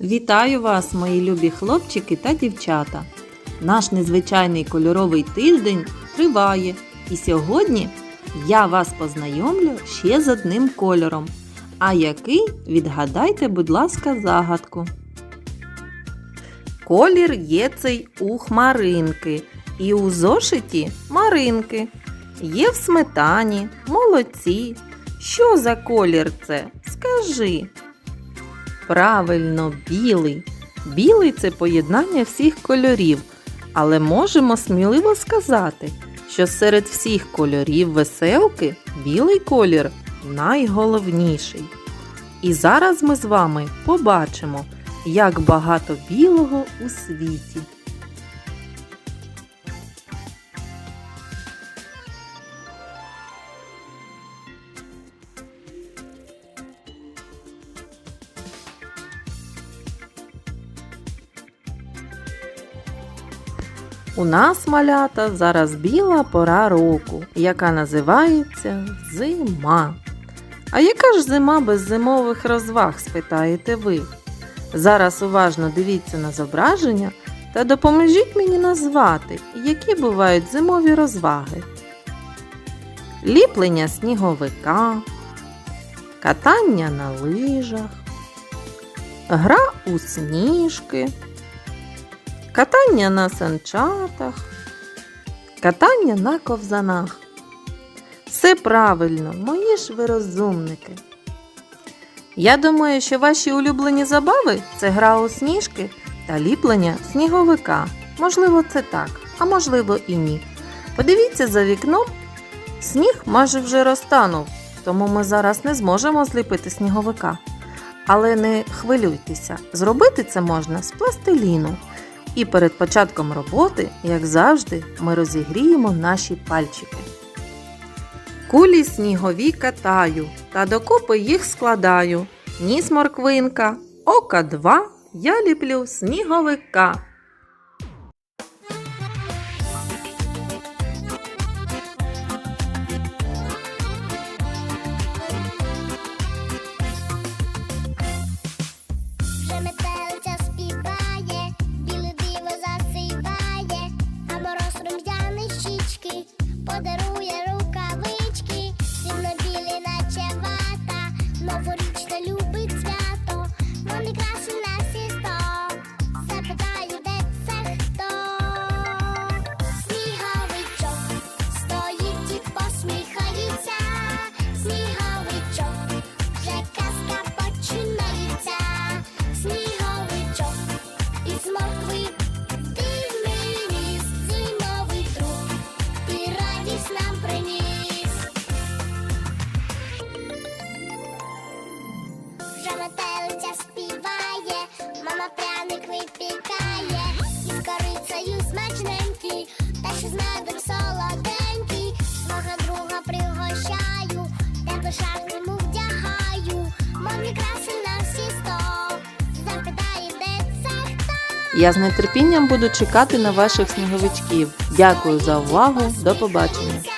Вітаю вас, мої любі хлопчики та дівчата! Наш незвичайний кольоровий тиждень триває, і сьогодні я вас познайомлю ще з одним кольором. А який відгадайте, будь ласка, загадку. Колір є цей у хмаринки, і у зошиті маринки. Є в сметані, молодці. Що за колір це? Скажи. Правильно, білий. Білий це поєднання всіх кольорів, але можемо сміливо сказати, що серед всіх кольорів веселки білий колір найголовніший. І зараз ми з вами побачимо, як багато білого у світі. У нас малята зараз біла пора року, яка називається зима. А яка ж зима без зимових розваг, спитаєте ви? Зараз уважно дивіться на зображення та допоможіть мені назвати, які бувають зимові розваги. Ліплення сніговика, катання на лижах, гра у сніжки, катання на санчатах, катання на ковзанах. Все правильно, мої ж ви розумники. Я думаю, що ваші улюблені забави це гра у сніжки та ліплення сніговика. Можливо, це так, а можливо і ні. Подивіться за вікном, сніг майже вже розтанув, тому ми зараз не зможемо зліпити сніговика. Але не хвилюйтеся, зробити це можна з пластиліну. І перед початком роботи, як завжди, ми розігріємо наші пальчики. Кулі снігові катаю, та докупи їх складаю. Ніс морквинка, ока два, я ліплю сніговика. Вже метелиця співає, Я з нетерпінням буду чекати на ваших сніговичків. Дякую за увагу. До побачення.